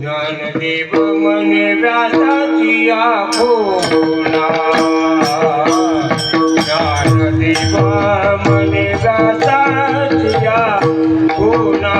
ज्ञानदेव मन व्यासाची आखोना ज्ञानदेव मन व्यासाची आखोना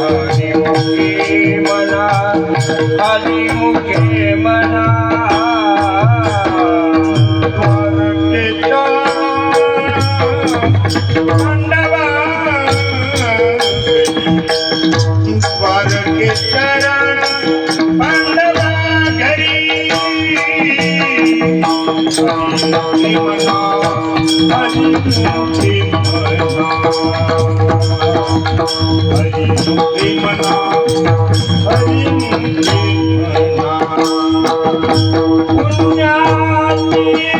हरी मुखे मना हरी मुखे मना. Yeah.